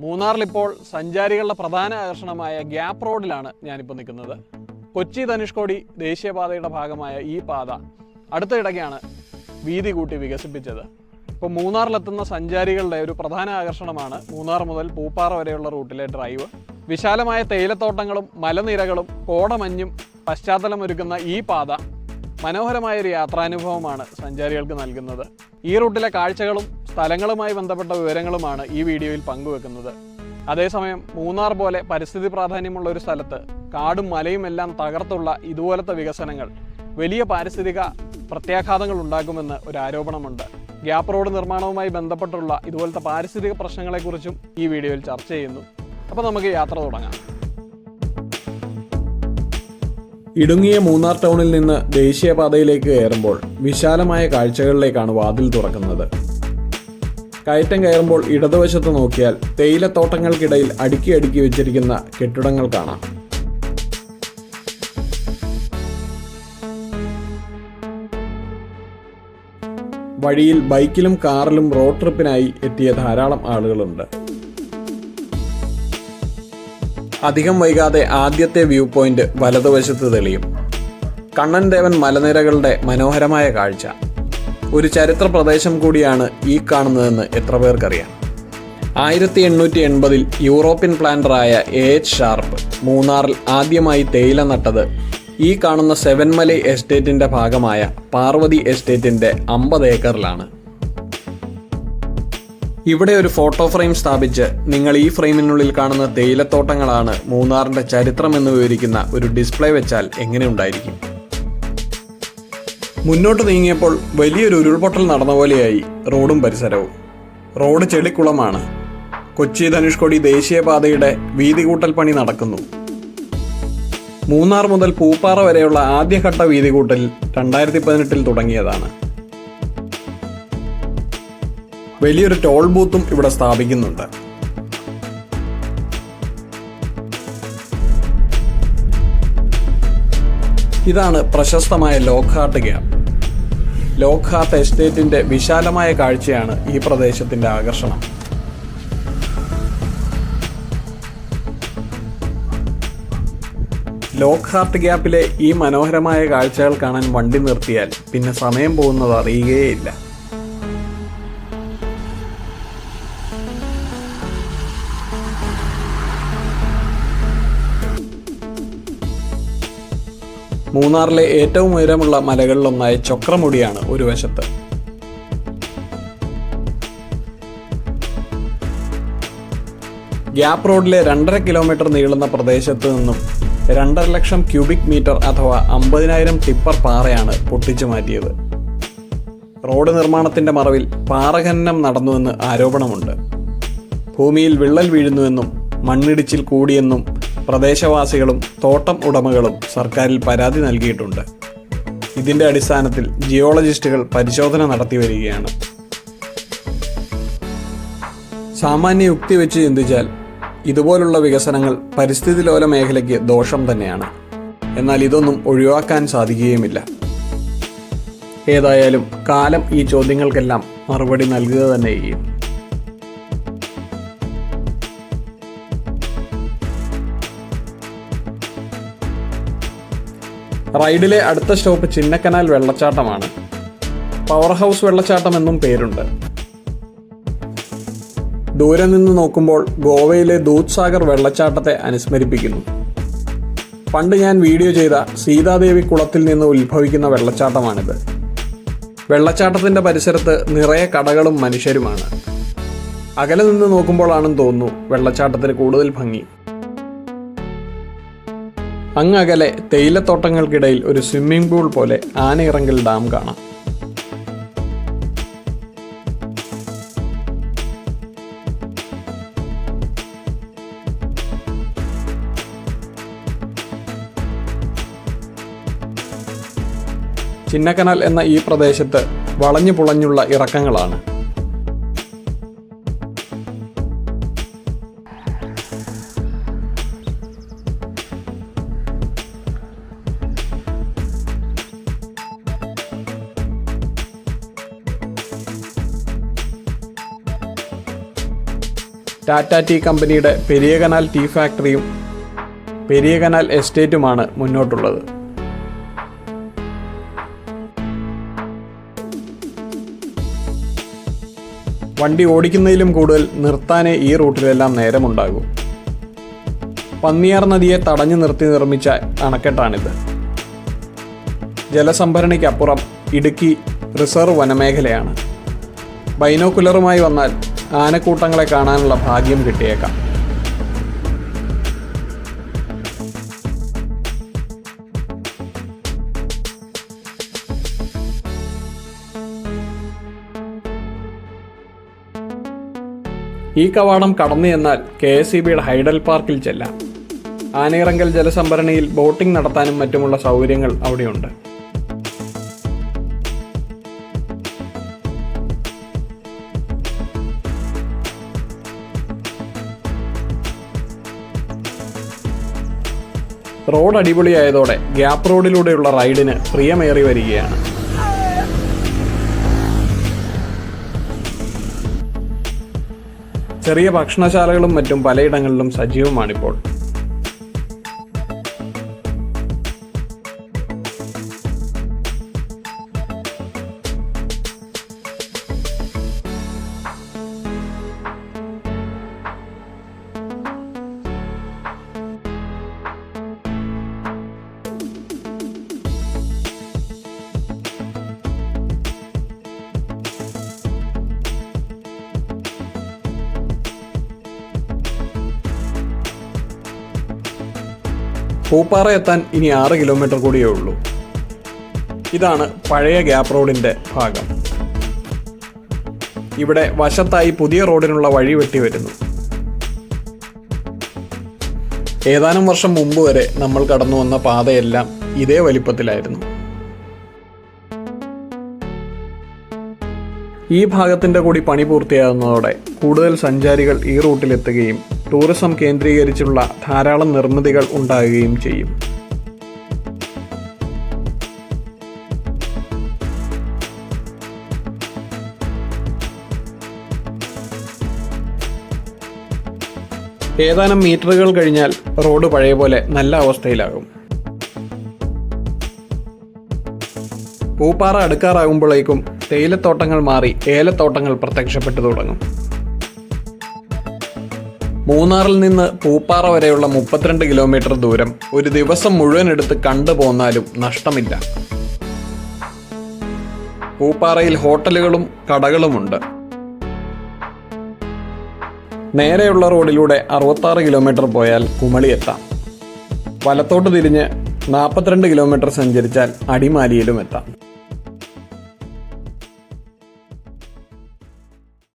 മൂന്നാറിലിപ്പോൾ സഞ്ചാരികളുടെ പ്രധാന ആകർഷണമായ ഗ്യാപ്പ് റോഡിലാണ് ഞാനിപ്പോൾ നിൽക്കുന്നത്. കൊച്ചി ധനുഷ്കോടി ദേശീയപാതയുടെ ഭാഗമായ ഈ പാത അടുത്തിടയ്ക്കാണ് വീതി കൂട്ടി വികസിപ്പിച്ചത്. ഇപ്പോൾ മൂന്നാറിലെത്തുന്ന സഞ്ചാരികളുടെ ഒരു പ്രധാന ആകർഷണമാണ് മൂന്നാർ മുതൽ പൂപ്പാറ വരെയുള്ള റൂട്ടിലെ ഡ്രൈവ്. വിശാലമായ തേയിലത്തോട്ടങ്ങളും മലനിരകളും കോടമഞ്ഞും പശ്ചാത്തലമൊരുക്കുന്ന ഈ പാത മനോഹരമായ ഒരു യാത്രാനുഭവമാണ് സഞ്ചാരികൾക്ക് നൽകുന്നത്. ഈ റൂട്ടിലെ കാഴ്ചകളും സ്ഥലങ്ങളുമായി ബന്ധപ്പെട്ട വിവരങ്ങളുമാണ് ഈ വീഡിയോയിൽ പങ്കുവെക്കുന്നത്. അതേസമയം മൂന്നാർ പോലെ പരിസ്ഥിതി പ്രാധാന്യമുള്ള ഒരു സ്ഥലത്ത് കാടും മലയും എല്ലാം തകർത്തുള്ള ഇതുപോലത്തെ വികസനങ്ങൾ വലിയ പാരിസ്ഥിതിക പ്രത്യാഘാതങ്ങൾ ഉണ്ടാകുമെന്ന് ഒരു ആരോപണമുണ്ട്. ഗ്യാപ്പ് റോഡ് നിർമ്മാണവുമായി ബന്ധപ്പെട്ടുള്ള ഇതുപോലത്തെ പാരിസ്ഥിതിക പ്രശ്നങ്ങളെക്കുറിച്ചും ഈ വീഡിയോയിൽ ചർച്ച ചെയ്യുന്നു. അപ്പോൾ നമുക്ക് യാത്ര തുടങ്ങാം. ഇടുങ്ങിയ മൂന്നാർ ടൗണിൽ നിന്ന് ദേശീയപാതയിലേക്ക് കയറുമ്പോൾ വിശാലമായ കാഴ്ചകളിലേക്കാണ് വാതിൽ തുറക്കുന്നത്. കയറ്റം കയറുമ്പോൾ ഇടതുവശത്ത് നോക്കിയാൽ തേയിലത്തോട്ടങ്ങൾക്കിടയിൽ അടുക്കി അടുക്കി വെച്ചിരിക്കുന്ന കെട്ടിടങ്ങൾ കാണാം. വഴിയിൽ ബൈക്കിലും കാറിലും റോഡ് ട്രിപ്പിനായി എത്തിയ ധാരാളം ആളുകളുണ്ട്. അധികം വൈകാതെ ആദ്യത്തെ വ്യൂ പോയിന്റ് വലതുവശത്ത് തെളിയും. കണ്ണൻ ദേവൻ മലനിരകളുടെ മനോഹരമായ കാഴ്ച. ഒരു ചരിത്ര പ്രദേശം കൂടിയാണ് ഈ കാണുന്നതെന്ന് എത്ര പേർക്കറിയാം? ആയിരത്തി എണ്ണൂറ്റി എൺപതിൽ യൂറോപ്യൻ പ്ലാന്ററായ എ എച്ച് ഷാർപ്പ് മൂന്നാറിൽ ആദ്യമായി തേയില നട്ടത് ഈ കാണുന്ന സെവൻമലൈ എസ്റ്റേറ്റിന്റെ ഭാഗമായ പാർവതി എസ്റ്റേറ്റിന്റെ അമ്പത് ഏക്കറിലാണ്. ഇവിടെ ഒരു ഫോട്ടോ ഫ്രെയിം സ്ഥാപിച്ച് നിങ്ങൾ ഈ ഫ്രെയിമിനുള്ളിൽ കാണുന്ന തേയിലത്തോട്ടങ്ങളാണ് മൂന്നാറിന്റെ ചരിത്രം എന്ന് വിവരിക്കുന്ന ഒരു ഡിസ്പ്ലേ വെച്ചാൽ എങ്ങനെ ഉണ്ടായിരിക്കും? മുന്നോട്ട് നീങ്ങിയപ്പോൾ വലിയൊരു ഉരുൾപൊട്ടൽ നടന്ന പോലെയായി റോഡും പരിസരവും. റോഡ് ചെളിക്കുളമാണ്. കൊച്ചി ധനുഷ്കോടി ദേശീയപാതയുടെ വീതി കൂട്ടൽ പണി നടക്കുന്നു. മൂന്നാർ മുതൽ പൂപ്പാറ വരെയുള്ള ആദ്യഘട്ട വീതി കൂട്ടൽ രണ്ടായിരത്തി പതിനെട്ടിൽ തുടങ്ങിയതാണ്. വലിയൊരു ടോൾ ബൂത്തും ഇവിടെ സ്ഥാപിക്കുന്നുണ്ട്. ഇതാണ് പ്രശസ്തമായ ലോക്ക്ഹാർട്ട് ഗ്യാപ്പ് ലോക്ഹാർട്ട് എസ്റ്റേറ്റിന്റെ വിശാലമായ കാഴ്ചയാണ് ഈ പ്രദേശത്തിന്റെ ആകർഷണം. ലോക്ഹാർട്ട് ഗ്യാപ്പിലെ ഈ മനോഹരമായ കാഴ്ചകൾ കാണാൻ വണ്ടി നിർത്തിയാൽ പിന്നെ സമയം പോകുന്നത് അറിയുകയേയില്ല. മൂന്നാറിലെ ഏറ്റവും ഉയരമുള്ള മലകളിലൊന്നായ ചക്രമുടിയാണ് ഒരു വശത്ത്. ഗ്യാപ്പ് റോഡിലെ രണ്ടര കിലോമീറ്റർ നീളുന്ന പ്രദേശത്ത് നിന്നും രണ്ടര ലക്ഷം ക്യൂബിക് മീറ്റർ അഥവാ അമ്പതിനായിരം ടിപ്പർ പാറയാണ് പൊട്ടിച്ചു മാറ്റിയത്. റോഡ് നിർമ്മാണത്തിന്റെ മറവിൽ പാറഖനനം നടന്നുവെന്ന് ആരോപണമുണ്ട്. ഭൂമിയിൽ വിള്ളൽ വീഴുന്നുവെന്നും മണ്ണിടിച്ചിൽ കൂടിയെന്നും പ്രദേശവാസികളും തോട്ടം ഉടമകളും സർക്കാരിൽ പരാതി നൽകിയിട്ടുണ്ട്. ഇതിന്റെ അടിസ്ഥാനത്തിൽ ജിയോളജിസ്റ്റുകൾ പരിശോധന നടത്തി വരികയാണ്. സാമാന്യ യുക്തി വെച്ച് ചിന്തിച്ചാൽ ഇതുപോലുള്ള വികസനങ്ങൾ പരിസ്ഥിതി ലോല മേഖലയ്ക്ക് ദോഷം തന്നെയാണ്. എന്നാൽ ഇതൊന്നും ഒഴിവാക്കാൻ സാധിക്കുകയുമില്ല. ഏതായാലും കാലം ഈ ചോദ്യങ്ങൾക്കെല്ലാം മറുപടി നൽകുക തന്നെ ചെയ്യും. റൈഡിലെ അടുത്ത സ്റ്റോപ്പ് ചിന്നക്കനാൽ വെള്ളച്ചാട്ടമാണ്. പവർ ഹൗസ് വെള്ളച്ചാട്ടം എന്നും പേരുണ്ട്. ദൂരെ നിന്ന് നോക്കുമ്പോൾ ഗോവയിലെ ദൂത്സാഗർ വെള്ളച്ചാട്ടത്തെ അനുസ്മരിപ്പിക്കുന്നു. പണ്ട് ഞാൻ വീഡിയോ ചെയ്ത സീതാദേവി കുളത്തിൽ നിന്ന് ഉത്ഭവിക്കുന്ന വെള്ളച്ചാട്ടമാണിത്. വെള്ളച്ചാട്ടത്തിന്റെ പരിസരത്ത് നിറയെ കടകളും മനുഷ്യരുമാണ്. അകലെ നിന്ന് നോക്കുമ്പോഴാണെന്ന് തോന്നുന്നു വെള്ളച്ചാട്ടത്തിന് കൂടുതൽ ഭംഗി. അങ്ങകലെ തേയിലത്തോട്ടങ്ങൾക്കിടയിൽ ഒരു സ്വിമ്മിംഗ് പൂൾ പോലെ ആനയിറങ്കൽ ഡാം കാണാം. ചിന്നക്കനാൽ എന്ന ഈ പ്രദേശത്ത് വളഞ്ഞു പുളഞ്ഞുള്ള ഇറക്കങ്ങളാണ്. ടാറ്റ ടീ കമ്പനിയുടെ പെരിയ കനാൽ ടീ ഫാക്ടറിയും പെരിയ കനാൽ എസ്റ്റേറ്റുമാണ് മുന്നോട്ടുള്ളത്. വണ്ടി ഓടിക്കുന്നതിലും കൂടുതൽ നിർത്താനേ ഈ റൂട്ടിലെല്ലാം നേരമുണ്ടാകൂ. പന്നിയാർ നദിയെ തടഞ്ഞു നിർത്തി നിർമ്മിച്ച അണക്കെട്ടാണിത്. ജലസംഭരണിക്കപ്പുറം ഇടുക്കി റിസർവ് വനമേഖലയാണ്. ബൈനോക്കുലറുമായി വന്നാൽ ആനക്കൂട്ടങ്ങളെ കാണാനുള്ള ഭാഗ്യം കിട്ടിയേക്കാം. ഈ കവാടം കടന്നു ചെന്നാൽ കെ എസ് ഇ ബിയുടെ ഹൈഡൽ പാർക്കിൽ ചെല്ലാം. ആനയിറങ്കൽ ജലസംഭരണിയിൽ ബോട്ടിംഗ് നടത്താനും മറ്റുമുള്ള സൗകര്യങ്ങൾ അവിടെയുണ്ട്. റോഡ് അടിപൊളിയായതോടെ ഗ്യാപ്പ് റോഡിലൂടെയുള്ള റൈഡിന് പ്രിയമേറി വരികയാണ്. ചെറിയ ഭക്ഷണശാലകളും മറ്റും പലയിടങ്ങളിലും സജീവമാണിപ്പോൾ. പൂപ്പാറ എത്താൻ ഇനി ആറ് കിലോമീറ്റർ കൂടിയേ ഉള്ളൂ. ഇതാണ് പഴയ ഗ്യാപ്പ് റോഡിന്റെ ഭാഗം. ഇവിടെ വശത്തായി പുതിയ റോഡിനുള്ള വഴി വെട്ടി വരുന്നു. ഏതാനും വർഷം മുമ്പ് വരെ നമ്മൾ കടന്നു വന്ന പാതയെല്ലാം ഇതേ വലിപ്പത്തിലായിരുന്നു. ഈ ഭാഗത്തിന്റെ കൂടി പണി പൂർത്തിയാകുന്നതോടെ കൂടുതൽ സഞ്ചാരികൾ ഈ റൂട്ടിലെത്തുകയും ടൂറിസം കേന്ദ്രീകരിച്ചുള്ള ധാരാളം നിർമ്മിതികൾ ഉണ്ടാകുകയും ചെയ്യും. ഏതാനും മീറ്ററുകൾ കഴിഞ്ഞാൽ റോഡ് പഴയ പോലെ നല്ല അവസ്ഥയിലാകും. പൂപ്പാറ അടുക്കാറാകുമ്പോഴേക്കും തേയിലത്തോട്ടങ്ങൾ മാറി ഏലത്തോട്ടങ്ങൾ പ്രത്യക്ഷപ്പെട്ടു തുടങ്ങും. മൂന്നാറിൽ നിന്ന് പൂപ്പാറ വരെയുള്ള മുപ്പത്തിരണ്ട് കിലോമീറ്റർ ദൂരം ഒരു ദിവസം മുഴുവൻ എടുത്ത് കണ്ടു നഷ്ടമില്ല. പൂപ്പാറയിൽ ഹോട്ടലുകളും കടകളുമുണ്ട്. നേരെയുള്ള റോഡിലൂടെ അറുപത്താറ് കിലോമീറ്റർ പോയാൽ കുമളി എത്താം വലത്തോട്ട് തിരിഞ്ഞ് നാൽപ്പത്തിരണ്ട് കിലോമീറ്റർ സഞ്ചരിച്ചാൽ അടിമാലിയിലും എത്താം.